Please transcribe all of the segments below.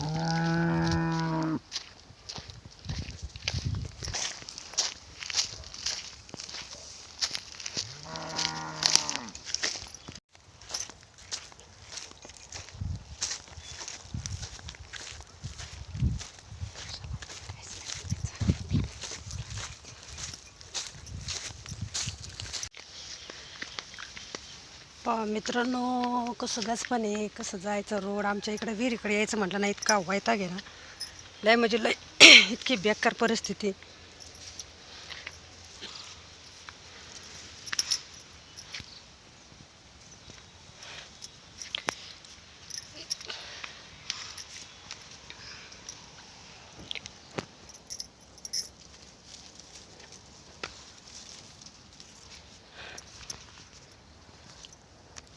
Ah. मित्रांनो कसं गचपण आहे कसं जायचं रोड आमच्या इकडे विहिरीकडे यायचं म्हटलं नाही इतका वायता घे ना. लय म्हणजे लय इतकी बेकार परिस्थिती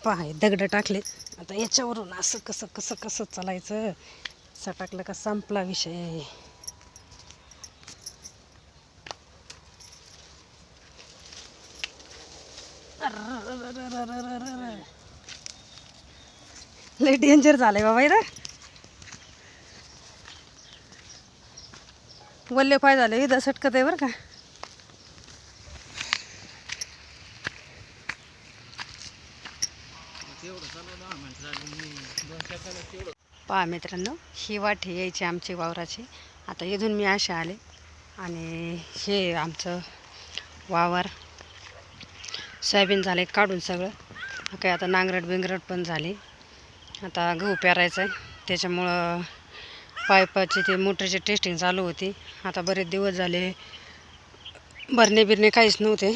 पहा दगड टाकले. आता याच्यावरून असं कसं कसं कसं चालायचं? असं टाकलं का संपला विषय? लय डेंजर झालंय बाबा इथं वल्ले पाय झाले इथं सटकत आहे बरं का पहा मित्रांनो ही वाट यायची आमची वावराची. आता इथून मी असे आले आणि हे आमचं वावर. सोयाबीन झाले काढून सगळं. काय आता नांगरट बिंगरट पण झाली. आता गहू पेरायचं आहे त्याच्यामुळं पाईपाची ते मोटरची टेस्टिंग चालू होती. आता बरेच दिवस झाले भरणे बिरणे काहीच नव्हते.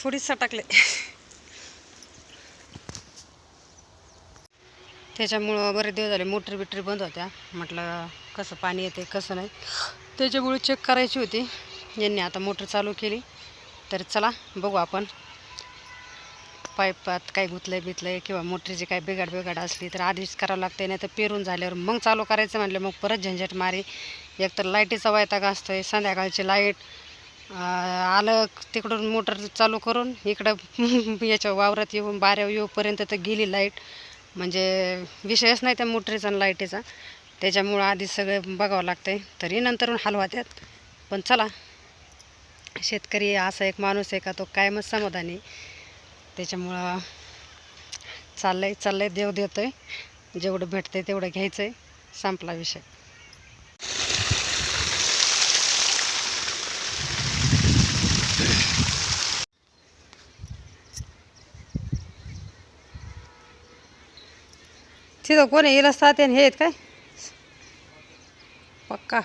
थोडी थोडीच सटाकले त्याच्यामुळं बरेच दिवस झाले मोटर बिटरी बंद होत्या. म्हटलं कसं पाणी येते कसं नाही. त्याच्यामुळे चेक करायची होती. यांनी आता मोटर चालू केली. तर चला बघू आपण. पाईपात काय गुतलंय बितलंय किंवा मोटरीची काय बिघाड बिघाड असली तर आधीच करावं लागते नाही तर पेरून झाल्यावर मग चालू करायचं म्हटलं मग परत झंझट मारी. एकतर लाईटीचा वायताग असतो आहे संध्याकाळची लाइट आलं तिकडून मोटर चालू करून इकडं याच्या वावरात येऊन बाऱ्या येऊपर्यंत तर गेली लाइट. म्हणजे विषयच नाही त्या मोटरीचा आणि लाईटीचा. त्याच्यामुळं आधी सगळं बघावं लागतंय. तरी नंतरून हलवा त्यात. पण चला शेतकरी असा एक माणूस आहे का तो कायमच समाधानी त्याच्यामुळं चाललंय चाललंय देव देतोय. जेवढं भेटतंय तेवढं घ्यायचं आहे संपला विषय. तिथं कोणी येईल असतात हे आहेत काय? पक्का.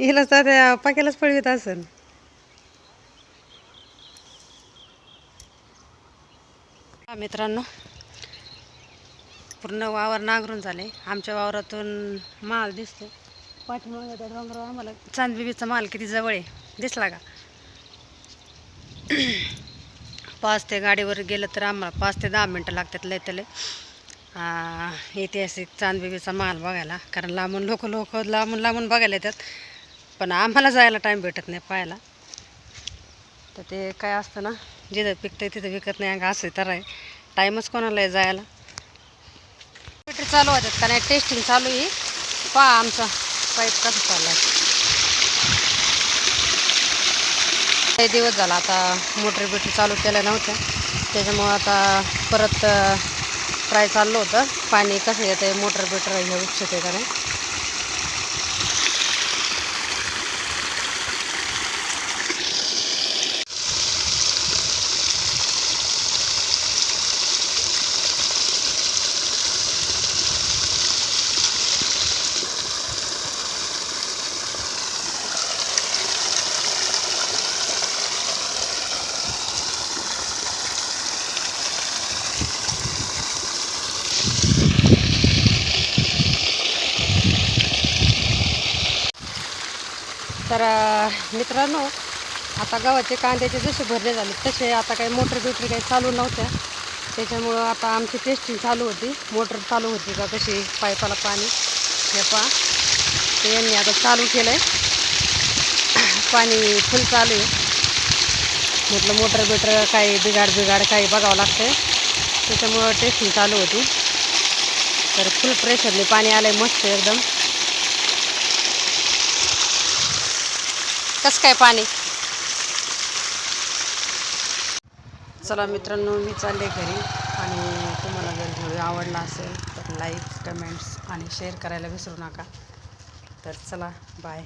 येईल तात्या त्या पाक्यालाच पळवीत असेल मित्रांनो. पूर्ण वावर नांगरून झाले. आमच्या वावरातून माल दिसतो पाठीमागे त्या डोंगरावर आम्हाला चांदबिबीचा माल किती जवळ आहे? दिसला का? पाच ते गाडीवर गेलं तर आम्हाला पाच ते दहा मिनटं लागतात लय तले ऐतिहासिक चांदबिबीचा माल बघायला कारण लांबून लोक लोक लांबून लांबून बघायला येतात. पण आम्हाला जायला टाईम भेटत नाही पाहायला. तर ते काय असतं ना जिथं पिकतं तिथं विकत नाही अंग असं तर आहे. टाईमच कोणाला आहे जायला? चालू होतात का नाही? टेस्टिंग चालू आहे. पहा आमचा पाईप कसं चालला आहे काही दिवस झाला आता मोटर बिटर चालू केल्या नव्हत्या. त्याच्यामुळं आता परत ट्राय चाललं होतं. पाणी कसं येतं मोटर बिटर हे उपसत आहे का नाही? तर मित्रांनो आता गव्हाचे कांद्याचे जसे भरले झाले तसे आता काही मोटर बिटर काही चालू नव्हत्या. त्याच्यामुळं आता आमची टेस्टिंग चालू होती. मोटर चालू होती का कशी? पाईपाला पाणी. हे पा ते यांनी आता चालू केलं आहे पाणी फुल चालू आहे. म्हटलं मोटर बिटर काही बिघाड बिघाड काही बघावं लागतं त्याच्यामुळं टेस्टिंग चालू होती. तर फुल प्रेशरने पाणी आलं आहे मस्त एकदम. कसं काय पाणी? चला मित्रांनो मी चालले घरी आणि तुम्हाला जर व्हिडिओ आवडला असेल तर लाईक कमेंट्स आणि शेअर करायला विसरू नका. तर चला बाय.